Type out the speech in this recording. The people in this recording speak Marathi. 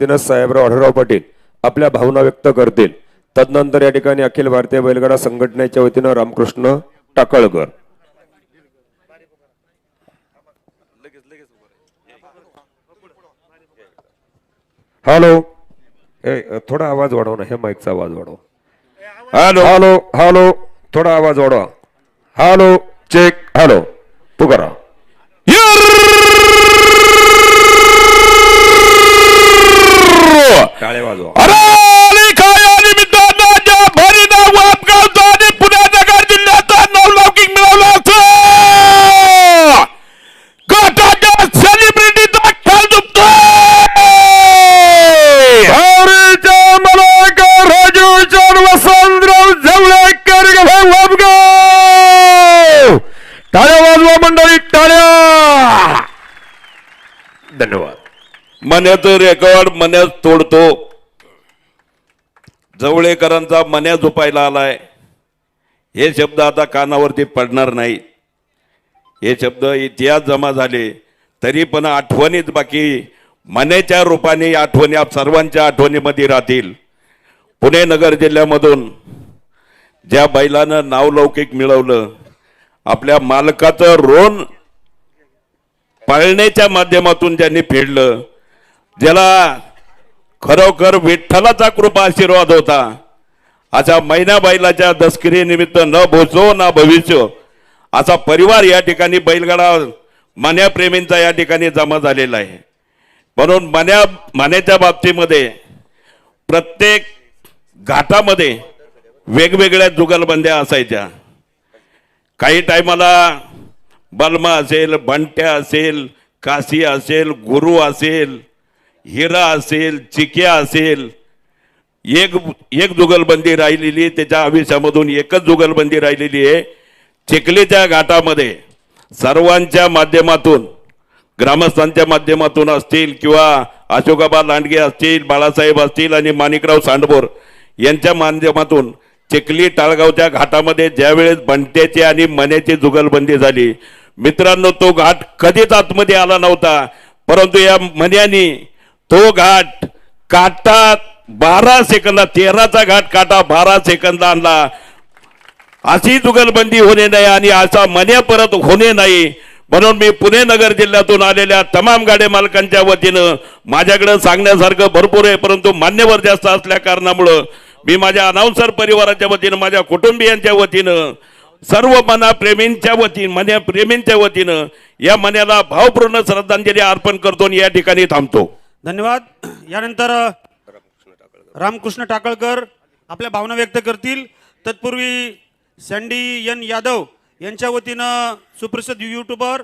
वतीनं साहेबराव आढळराव पाटील आपल्या भावना व्यक्त करतील. तदनंतर या ठिकाणी अखिल भारतीय बैलगाडा संघटनेच्या वतीनं रामकृष्ण टाकळकर. हॅलो. ए थोडा आवाज वाढव ना हे माईकचा आवाज वाढव. हॅलो. Hello hello. थोडा आवाज वाढवा. Hello check hello. तू करा टाळे वाजवा अरे खाया निमित्तानं ज्या भरीनं वापगावचा आणि पुणे नगर जिल्ह्याचा नवलौकिक मिळवला असं गटाच्या सेलिब्रिटीचा खेळ दुखतोय हरीच्या मलाकर राजूचंद वसंतराव जवळेकर वापगाव टाळ्या वाजवा मंडळी टाळ्या धन्यवाद। मन्याचं रेकॉर्ड मन्याच तोडतो जवळेकरांचा मन्या झोपायला आलाय. हे शब्द आता कानावरती पडणार नाही. हे शब्द इतिहास जमा झाले तरी पण आठवणीत बाकी मनेच्या रूपाने आठवणी आप सर्वांच्या आठवणीमध्ये राहतील. पुणे नगर जिल्ह्यामधून ज्या बैलानं नावलौकिक मिळवलं आपल्या मालकाचं रोन पाळण्याच्या माध्यमातून ज्यांनी फेडलं ज्याला खरोखर विठ्ठलाचा कृपा आशीर्वाद होता. अशा महिना बैलाच्या दसकिरीनिमित्त न भोचो ना भविष्य असा परिवार या ठिकाणी बैलगाडा मान्याप्रेमींचा या ठिकाणी जमा झालेला आहे. म्हणून मान्या मान्याच्या बाबतीमध्ये प्रत्येक घाटामध्ये वेगवेगळ्या जुगलबंद्या असायच्या. काही टायमाला बलमा असेल बंट्या असेल काशी असेल गुरु असेल हिरा असेल चिक्या असेल एक एक जुगलबंदी राहिलेली त्याच्या आयुष्यामधून एकच जुगलबंदी राहिलेली आहे. चिखलीच्या घाटामध्ये सर्वांच्या माध्यमातून ग्रामस्थांच्या माध्यमातून असतील किंवा अशोकाबा लांडगे असतील बाळासाहेब असतील आणि माणिकराव सांडभोर यांच्या माध्यमातून चिखली टाळगावच्या घाटामध्ये ज्यावेळेस बंट्याची आणि मण्याची जुगलबंदी झाली. मित्रांनो तो घाट कधीच आतमध्ये आला नव्हता. परंतु या मन्यानी तो घाट काटा बारा सेकंदा तेराचा घाट काटा बारा सेकंदा आणला. अशी जुगलबंदी होणे नाही आणि असा मन्या परत होणे नाही. म्हणून मी पुणे नगर जिल्ह्यातून आलेल्या तमाम गाडे मालकांच्या वतीनं माझ्याकडे सांगण्यासारखं भरपूर आहे परंतु मान्यवर जास्त असल्या कारणामुळं मी माझ्या अनाउन्सर परिवाराच्या वतीनं माझ्या कुटुंबियांच्या वतीनं सर्व मनाप्रेमींच्या वतीनं मन्या प्रेमींच्या वतीनं या मन्याला भावपूर्ण श्रद्धांजली अर्पण करतो आणि या ठिकाणी थांबतो. धन्यवाद. यानंतर रामकृष्ण टाकळकर आपल्या भावना व्यक्त करतील. तत्पूर्वी सँडी एन यादव यांच्या वतीनं सुप्रसिद्ध यूट्यूबर